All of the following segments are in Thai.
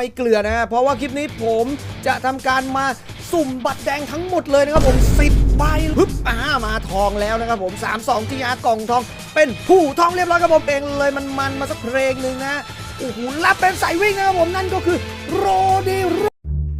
ไม่เกลือนะเพราะว่าคลิปนี้ผมจะทำการมาสุ่มบัตรแดงทั้งหมดเลยนะครับผม10ใบฮึบอ่ามาทองแล้วนะครับผม 32ที่อากล่องทอง เป็นผู้ทองเรียบร้อยครับผมเองเลยมันมันมาสักเพลงหนึ่งนะโอ้โหรับเป็นสายวิ่งนะครับผมนั่นก็คือโรดีโร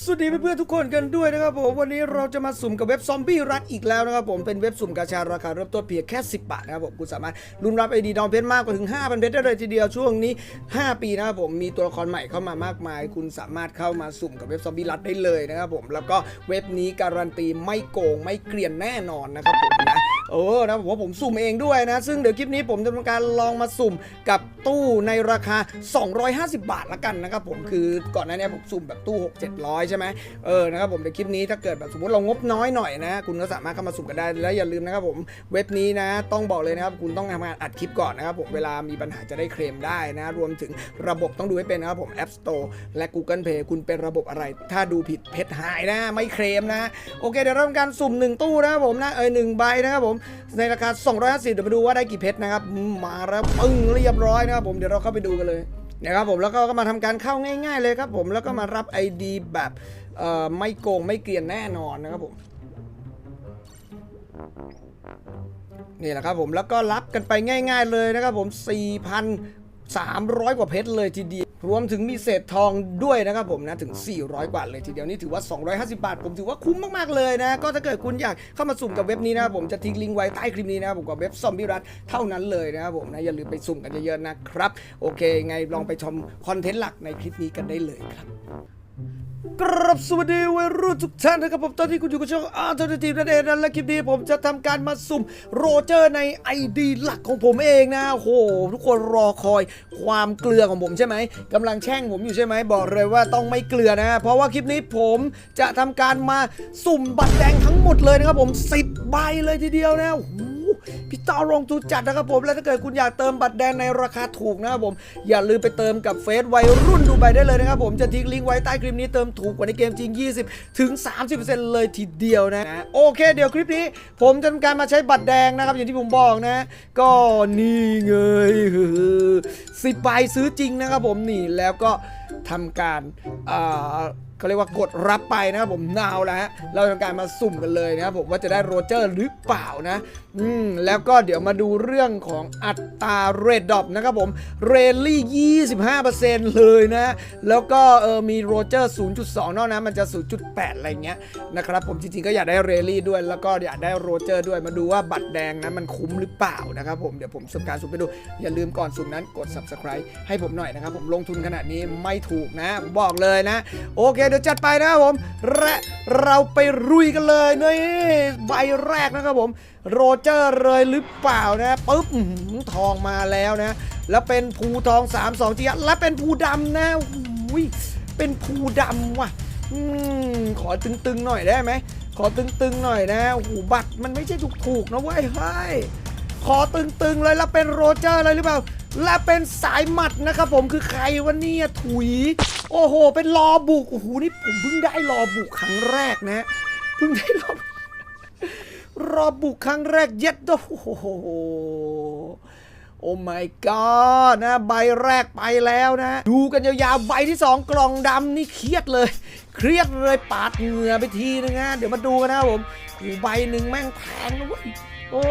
สวัสดีเพื่อนๆทุกคนกันด้วยนะครับผมวันนี้เราจะมาสุ่มกับเว็บซอมบี้รัดอีกแล้วนะครับผมเป็นเว็บสุ่มกาชาราคาเริ่มต้นเพียงแค่ 10 บาทนะครับผมคุณสามารถลุ้นรับไอดีดองเพชรมากกว่าถึง 5,000เพชรได้เลยทีเดียวช่วงนี้ 5 ปีนะครับผมมีตัวละครใหม่เข้ามามากมาย คุณสามารถเข้ามาสุ่มกับเว็บซอมบี้รัดได้เลยนะครับผมแล้วก็เว็บนี้การันตีไม่โกงไม่เกลียนแน่นอนนะครับผมนะ เออนะผมว่าผมสุ่มเองด้วยนะ ซึ่งเดี๋ยวคลิปนี้ผมจะทำการลองมาสุ่มกับตู้ในราคา 250 บาทละกันนะครับผมคือก่อนหน้านี้ผมสุ่มแบบตู้ 6 700 ใช่ไหมเออนะครับผมในคลิปนี้ถ้าเกิดแบบสมมติเรางบน้อยหน่อยนะคุณก็สามารถเข้ามาสุ่มกันได้แล้วอย่าลืมนะครับผมเว็บนี้นะ ต้องบอกเลยนะครับคุณต้องทำงานอัดคลิปก่อนนะครับผมเวลามีปัญหาจะได้เคลมได้นะ รวมถึงระบบต้องดูให้เป็นนะครับผม App Store และ Google Play คุณเป็นระบบอะไร ถ้าดูผิดเพชรหายนะ ไม่เคลมนะ โอเคเดี๋ยวเราทำการสุ่ม 1 ตู้นะครับผมนะเออหนึ่งใบนะครับผมในราคา 250 เดี๋ยวมาดูว่าได้กี่เพชรนะครับมาแล้วปึ้งเรียบร้อยนะครับผมเดี๋ยวเราเข้าไปดูกันเลยนะครับผมแล้วก็มาทำการเข้าง่าย ๆ เลยครับผมแล้วก็มารับ ID แบบไม่โกงไม่เกลียนแน่นอนนะครับผมนี่แหละครับผมแล้วก็รับกันไปง่าย ๆ เลยนะครับผม 4,300 กว่าเพชรเลยทีเดียว รวมถึงมีเศษทองด้วยนะครับผมนะถึง 400 กว่าเลยทีเดียวนี่ถือว่า 250 บาท ผมถือว่าคุ้มมากๆเลยนะ ก็ถ้าเกิดคุณอยากเข้ามาสุ่มกับเว็บนี้นะครับผมจะทิ้งลิงก์ไว้ใต้คลิปนี้นะครับผมกับเว็บซอมบี้รัฐเท่านั้นเลยนะครับผมนะอย่าลืมไปสุ่มกันเยอะๆนะครับ โอเค ไงลองไปชมคอนเทนต์หลักในคลิปนี้กันได้เลยครับ กรับสวัสดีวัยรุ่นทุกท่านนะครับผมตอนนี้คุณอยู่กับช่องอาร์ตทีมนั่นเองนะและคลิปนี้ผมจะทำการมาสุ่มโรเจอร์ใน ID หลักของผมเองนะโอ้โหทุกคนรอคอยความเกลือของผมใช่ไหมกำลังแช่งผมอยู่ใช่ไหมบอกเลยว่าต้องไม่เกลือนะ เพราะว่าคลิปนี้ผมจะทำการมาสุ่มบัตรแดงทั้งหมดเลยนะครับผม 10 ใบเลยทีเดียวนะโอ้โห พี่ต่อลงทุนจัดนะครับผม แล้วถ้าเกิดคุณอยากเติมบัตรแดงในราคาถูกนะครับผม อย่าลืมไปเติมกับเฟซวัยรุ่นดูไบได้เลยนะครับผม จะทิ้งลิงก์ไว้ใต้คลิปนี้เติมถูกกว่าในเกมจริง 20 ถึง 30%เลยทีเดียวนะ โอเค เดี๋ยวคลิปนี้ ผมจะทำการมาใช้บัตรแดงนะครับ อย่างที่ผมบอกนะ ก็นี่เงยสิบใบซื้อจริงนะครับผมนี่แล้วก็ทำการอ่า เขาเรียกว่ากดรับไปนะครับผมนาวแล้วฮะเราทำการมาสุ่มกันเลยนะครับผมว่าจะได้โรเจอร์หรือเปล่านะ อืมแล้วก็เดี๋ยวมาดูเรื่องของอัตราเรดดอปนะครับผมเรลลี่ 25%เลยนะ แล้วก็เออมีโรเจอร์ 0.2 นอกนั้นมันจะ 0.8 อะไรเงี้ยนะครับผมจริงๆก็อยากได้เรลลี่ด้วย แล้วก็อยากได้โรเจอร์ด้วยมาดูว่าบัตรแดงนั้นมันคุ้มหรือเปล่านะครับผมเดี๋ยวผมสุ่มการสุ่มไปดู อย่าลืมก่อนสุ่มนั้นกด subscribe ให้ผมหน่อยนะครับผมลงทุนขนาดนี้ไม่ถูกนะ บอกเลยนะ โอเคเดี๋ยวจัดไปนะครับผมและเราไปรุยกันเลยนี่ใบแรกนะครับผม โรเจอร์เลยหรือเปล่านะปุ๊บหือทองมาแล้วนะ แล้วเป็นภูทอง 3 2จีและเป็นภูดำนะอุ้ยเป็นภูดำว่ะอืมขอตึงๆหน่อยได้ไหมขอตึงๆหน่อยนะโอ้โหบัตรมันไม่ใช่ถูกๆนะเว้ยเฮ้ยขอตึงๆเลยแล้วเป็นโรเจอร์เลยหรือเปล่า และเป็นสายหมัดนะครับผมคือใครวันนี้ถุย โอ้โห เป็นรอบุกโอ้โหนี่ผมเพิ่งได้รอบุกครั้งแรกนะเพิ่งได้รอรอบุกครั้งแรกเย็ดโอ้โหโอ้ my god นะใบแรกไปแล้วนะ ดูกันยาวๆ ใบที่ 2 กล่องดำนี่เครียดเลย เครียดเลยปาดเหงื่อไปทีนึงนะ เดี๋ยวมาดูกันนะผมโอ้ใบหนึ่งแม่งแพงนะเว้ยโอ้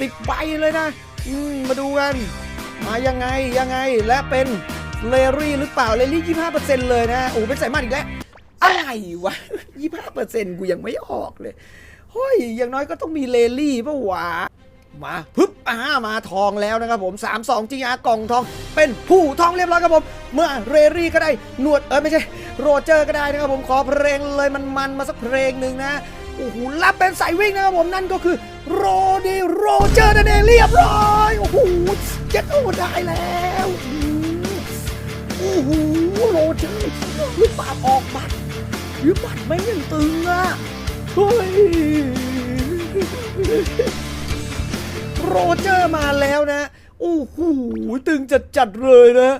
สิบใบเลยนะ อืม มาดูกัน มายังไงยังไงและเป็นเลรี่หรือเปล่าเลรี่ยี่ห้าเปอร์เซ็นต์เลยนะโอ้เป็นสายมาอีกแล้วอะไรวะยี่ห้าเปอร์เซ็นต์กูยังไม่ออกเลยเฮ้ยอย่างน้อยก็ต้องมีเลลี่ปะวะมาพึบอ่ามาทองแล้วนะครับผม3 2จีอากล่องทอง เป็นผู้ทองเรียบร้อยครับผม เมื่อเรรี่ก็ได้หนวดเออไม่ใช่ โรเจอร์ก็ได้นะครับผมขอเพลงเลยมันมันๆมาสักเพลงหนึ่งนะ โอ้โหรับเป็นสายวิ่งนะครับผมนั่นก็คือโรดีโรเจอร์นั่นเองเรียบร้อยโอ้โหเจ็ดโอ้ได้แล้วโอ้โหโรเจอร์หรือเปล่าออกบัตรหรือบัตรไม่ยังตึงอะเฮ้ยโรเจอร์มาแล้วนะ โอ้โหตึงจัดจัดๆเลยนะ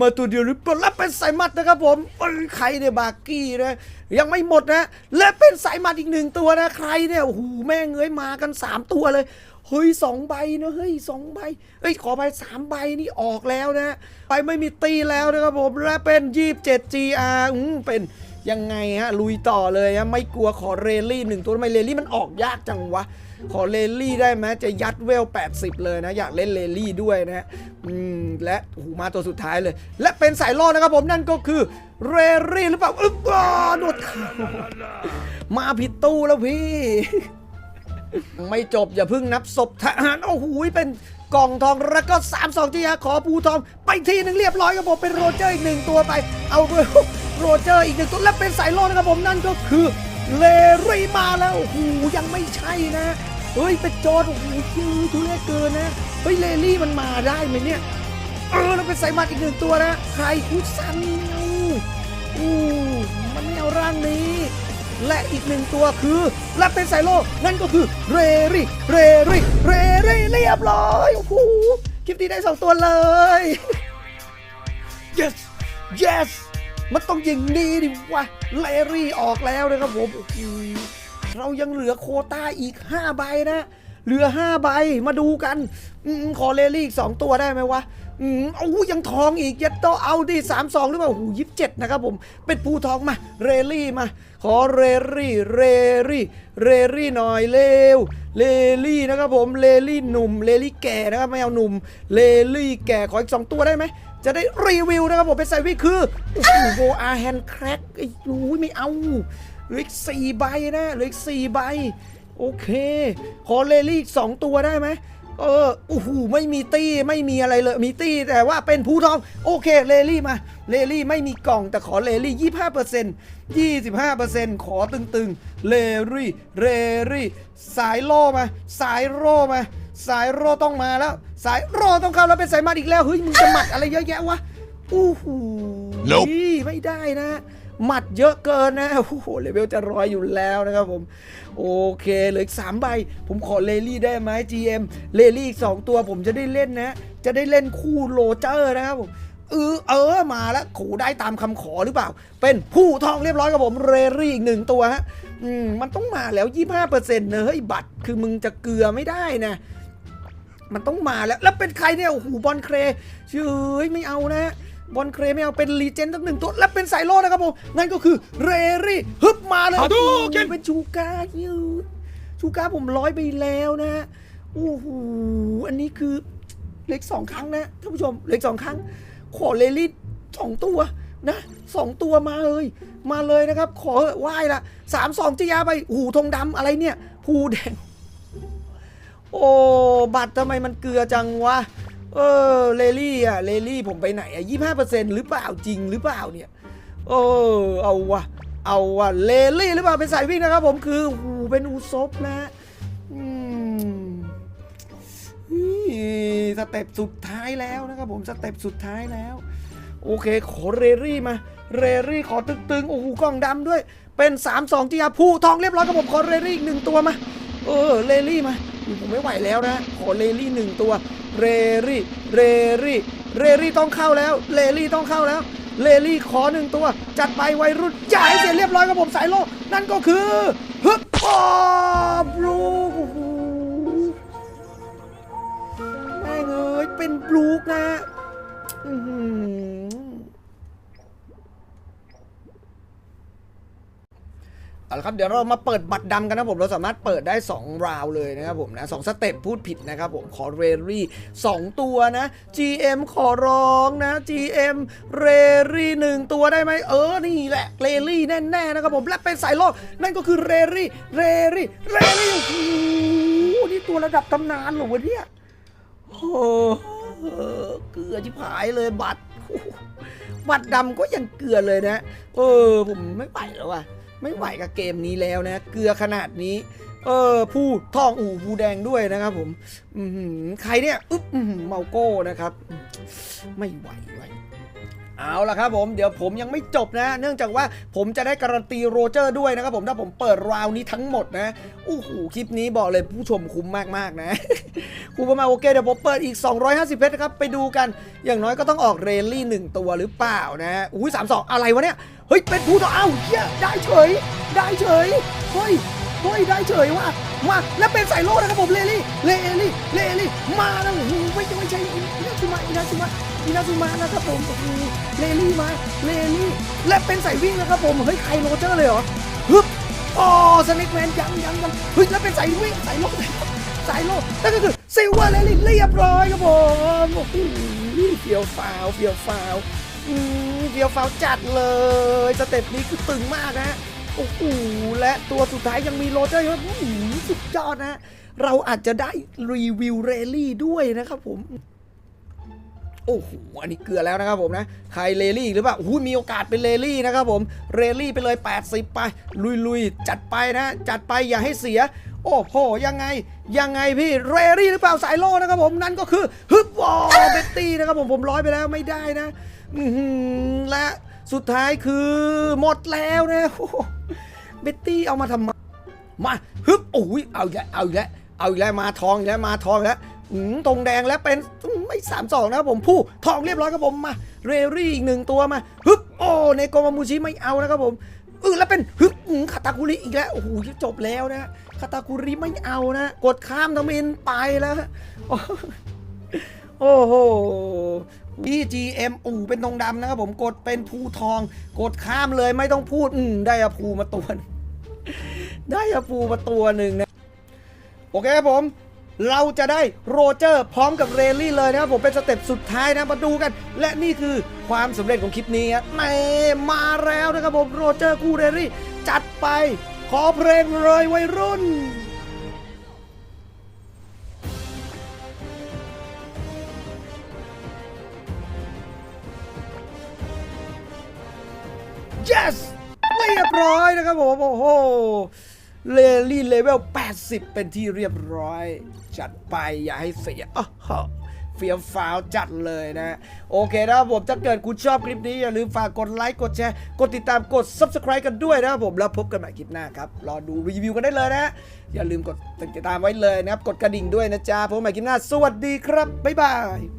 มาตัวเดียวหรือเปล่าและเป็นสายมัดนะครับผมเอ้ยใครเนี่ยบาร์กี้นะยังไม่หมดนะ และเป็นสายมัดอีกหนึ่งตัวนะใครเนี่ยโอ้โหแม่งเอ้ยมากัน 3 ตัวเลยเฮ้ยสองใบนะเฮ้ยสองใบเฮ้ยขอไปสามใบนี่ออกแล้วนะ ไปไม่มีตีแล้วนะครับผมและเป็น27 GR อืมเป็นยังไงฮะลุยต่อเลยฮะไม่กลัวขอเรลลี่หนึ่งตัวทำไมเรลลี่มันออกยากจังวะ ขอเลลี่ได้ไหมจะยัดเวล 80 เลยนะ อยากเล่นเลลี่ด้วยนะอืมและโอ้โหมาตัวสุดท้ายเลย และเป็นสายล่อนะครับผมนั่นก็คือเรลี่หรือเปล่าอึ๊บอ่าโดดเข้ามาผิดตู้แล้วพี่ ไม่จบอย่าเพิ่งนับศพทหารโอ้โหเป็นกล่องทองแล้วก็3 2ที่ฮะขอภูทอง ไปทีหนึ่งเรียบร้อยครับผมเป็นโรเจอร์อีกหนึ่งตัวไป เอาเร็วโรเจอร์อีกหนึ่งตัวและเป็นสายโลนะครับผมนั่นก็คือ เลรี่มาแล้วโอ้โหยังไม่ใช่นะเฮ้ยเป็นโจรโอ้โหชื่อทุเรศเกินนะเฮ้ยเลรี่มันมาได้ไหมเนี่ยเออแล้วเป็นสายมัดอีกหนึ่งตัวนะใครคุซันอู้มันไม่เอาร่างนี้ และอีกหนึ่งตัวคือและเป็นสายโลนั่นก็คือเรรี่เรรี่เรรี่เรียบร้อยโอ้โหคลิปนี้ได้สองตัวเลย yes yes มันต้องยิงดีดิวะเลรี่ออกแล้วนะครับผมเรายังเหลือโคต้าอีก 5 ใบนะ เหลือ 5 ใบมาดูกันอขอเลรี่อีก 2 ตัวได้ไหมวะอืมโอ้ยังทองอีกยัดโตเอาดิสามสองหรือเปล่าโอ้โหยี่สิบเจ็ดนะครับผม เป็นภูทองมา เรลี่มา ขอเรรี่ เรรี่ เรรี่หน่อยเร็วเลลี่นะครับผมเลลี่หนุ่มเลลี่แก่นะครับไม่เอาหนุ่มเลลี่แก่ขออีก2ตัวได้ไหม จะได้รีวิวนะครับผมเป็นไซวิคือโอ้โหโอาแฮนแครกไอ้โอ้ไม่เอาเหลืออีกสี่ใบนะเหลืออีกสี่ใบ โอเค ขอเลลี่อีกสองตัวได้ไหมเออโอ้โหไม่มีตี้ไม่มีอะไรเลยมีตี้แต่ว่าเป็นผู้ทอง โอเคเลลี่มาเลลี่ไม่มีกล่องแต่ขอเลลี่ยี่ห้าเปอร์เซ็นต์ยี่สิบห้าเปอร์เซ็นต์ขอตึงๆเลรี่เรรี่สายโล่มา สายโร่มา สายโร่ต้องมาแล้ว สายโร่ต้องเข้าแล้วเป็นสายมัดอีกแล้วเฮ้ยมึงจะหมัดอะไรเยอะแยะวะอู้หู Nope ไม่ได้นะหมัดเยอะเกินนะโอ้โหเลเวลจะร้อยอยู่แล้วนะครับผม โอเคเหลืออีกสามใบ ผมขอเลลี่ได้ไหม GM เลลี่อีกสองตัวผมจะได้เล่นนะ จะได้เล่นคู่โรเจอร์นะครับผมเออเออมาแล้วขูได้ตามคำขอหรือเปล่า เป็นผู้ทองเรียบร้อยกับผมเรลี่อีกหนึ่งตัวฮะอืมมันต้องมาแล้ว 25%เนอะเฮ้ยบัตรคือมึงจะเกลือไม่ได้นะ มันต้องมาแล้ว แล้วเป็นใครเนี่ยโอ้โหบอลเครเชื่อไม่เอานะบอลเครไม่เอาเป็นรีเจนตั้งหนึ่งตัว และเป็นสายโลดนะครับผมนั่นก็คือเรรี่ฮึบมาเลยหาดูโอ้โหเก่งเป็นชูการ์ยืดชูการ์ผมร้อยไปแล้วนะโอ้โหอันนี้คือเล็กสองครั้งนะท่านผู้ชมเล็กสองครั้ง ขอเรลี่สองตัวนะสองตัวมาเลย มาเลยนะครับ ขอไหว้ละสามสองจียาไปโอ้โหูธงดำอะไรเนี่ย ภูแดง โอ้บัตรทำไมมันเกลือจังวะ เออเลลี่อะเลลี่ผมไปไหนอะยี่ห้าเปอร์เซ็นต์หรือเปล่าจริงหรือเปล่าเนี่ยเออเอาวะเอาวะเลลี่หรือเปล่าเป็นสายวิ่งนะครับผมคือหูเป็นอูซบนะอืมสเต็ปสุดท้ายแล้วนะครับผมสเต็ปสุดท้ายแล้ว โอเคขอเรรี่มา เรรี่ขอตึงๆโอ้โหกล้องดำด้วย เป็น 3 2จีอาผู้ทองเรียบร้อยครับผมขอเรรี่อีกหนึ่งตัวมาเออเรรี่มา ผมไม่ไหวแล้วนะขอเรรี่หนึ่งตัว เรรี่ เรรี่ เรรี่ต้องเข้าแล้ว เรรี่ต้องเข้าแล้วเลลี่ขอหนึ่งตัว จัดไปวัยรุ่นจ่ายเสร็จเรียบร้อยครับผมสายโลนั่นก็คือฮึบอ๋อบลูโอ้โหแม่งเอ้ยเป็นบลูกนะ อื้อหือ เอาละครับเดี๋ยวเรามาเปิดบัตรดำกันนะผมเราสามารถเปิดได้ 2 ราวเลยนะครับผมนะสองสเต็ปพูดผิดนะครับผมขอเรรี่ 2 ตัวนะ GM ขอร้องนะ GM เรรี่หนึ่งตัวได้ไหมเออนี่แหละเรรี่แน่ๆนะครับผมและเป็นสายโลกนั่นก็คือเรรี่เรรี่เรรี่โอ้โหนี่ตัวระดับตำนานเหรอวะเนี่ยโอ้เกลือชิบหายเลยบัตรบัตรดำก็ยังเกลือเลยนะ เออผมไม่ไหวแล้วว่ะ ไม่ไหวกับเกมนี้แล้วนะ เกลือขนาดนี้ เออผู้ทองอู่ผู้แดงด้วยนะครับผมอือหือใครเนี่ย อึ๊บเมาโก้นะครับ ไม่ไหวไหว เอาละครับผมเดี๋ยวผมยังไม่จบนะ เนื่องจากว่าผมจะได้การันตีโรเจอร์ด้วยนะครับผมถ้าผมเปิดราวนี้ทั้งหมดนะโอ้โหคลิปนี้บอกเลยผู้ชมคุ้มมากๆนะคุ้มมากโอเคเดี๋ยวผมเปิดอีก 250 เพชรนะครับไปดูกันอย่างน้อยก็ต้องออกเรลลี่หนึ่งตัวหรือเปล่านะอุ้ยสามสองอะไรวะเนี่ยเฮ้ยเป็นผู้ต่อเอ้าเฮียได้เฉย ได้เฉยเฮ้ย เฮ้ยได้เฉยว่ะมาแล้วเป็นสายโลดนะครับผมเลลี่เลลี่เลลี่มาแล้วโอ้โหไม่ไม่ใช่อินาซุมะอินาซุมะอินาซุมะนะครับผมโอ้โหเลลี่มาเลลี่และเป็นสายวิ่งนะครับผมเฮ้ยใครโรเจอร์เลยเหรอฮึบอ๋อสเน็กแมนยังยังยังเฮ้ยแล้วเป็นสายวิ่งสายโลดสายโลดนั่นก็คือซิลเวอร์เลลี่เรียบร้อยครับผมโอ้โหเฟียวฟาวเฟียวฟาวอืมเฟียวฟาวจัดเลยสเต็ปนี้คือตึงมากนะโอ้โห และตัวสุดท้ายยังมีโรเจอร์อยู่อื้อหือสุดยอดนะ เราอาจจะได้รีวิวเรลลี่ด้วยนะครับผม โอ้โห อันนี้เกลือแล้วนะครับผมนะ ใครเรลลี่หรือเปล่าโอ้โหมีโอกาสเป็นเรลลี่นะครับผม เรลลี่ไปเลย 80 ไป ลุยๆ จัดไปนะ จัดไปอย่าให้เสียโอ้โห ยังไง ยังไงพี่ เรลลี่หรือเปล่าสายโลนะครับผมนั่นก็คือฮึบวอเบตตี้นะครับผมผมร้อยไปแล้วไม่ได้นะอือหือและสุดท้ายคือหมดแล้วนะ เบตตี้เอามาทำไมมาฮึบโอ้ยเอาอีกแล้วเอาอีกแล้วเอาอีกแล้วมาทองอีกแล้วมาทองอีกแล้วอืมตรงแดงแล้วเป็นอืมไม่สามสองนะครับผมผู้ทองเรียบร้อยครับผมมาเรรี่อีกหนึ่งตัวมาฮึบโอ้ในโกมามูชิไม่เอานะครับผมเออแล้วเป็นฮึบอืมคาตาคุริอีกแล้วโอ้โหจบแล้วนะคาตาคุริไม่เอานะกดข้ามทมินไปแล้ว โอ้โอ้ โห BGM อู่เป็นทองดำนะครับผมกดเป็นภูทอง กดข้ามเลยไม่ต้องพูดอืมได้อะภูมาตัวได้อะปูมาตัวหนึ่งนะโอเคครับผมเราจะได้โรเจอร์พร้อมกับเรลลี่เลยนะครับผมเป็นสเต็ปสุดท้ายนะมาดูกัน และนี่คือความสำเร็จของคลิปนี้ครับแม่มาแล้วนะครับผมโรเจอร์คู่เรลลี่ จัดไป ขอเพลงเลยวัยรุ่น ผมโอ้โหเลลี่เลเวล 80 เป็นที่เรียบร้อย จัดไปอย่าให้เสียอ้าวเฟียฟาวจัดเลยนะ โอเคนะผมถ้าเกิดคุณชอบคลิปนี้ อย่าลืมฝากกดไลค์ กดแชร์ กดติดตามกด Subscribe กันด้วยนะครับผมแล้วพบกันใหม่คลิปหน้าครับ รอดูรีวิวกันได้เลยนะ อย่าลืมกดติดตามไว้เลยนะครับ กดกระดิ่งด้วยนะจ๊ะพบกันใหม่คลิปหน้า สวัสดีครับ บ๊ายบาย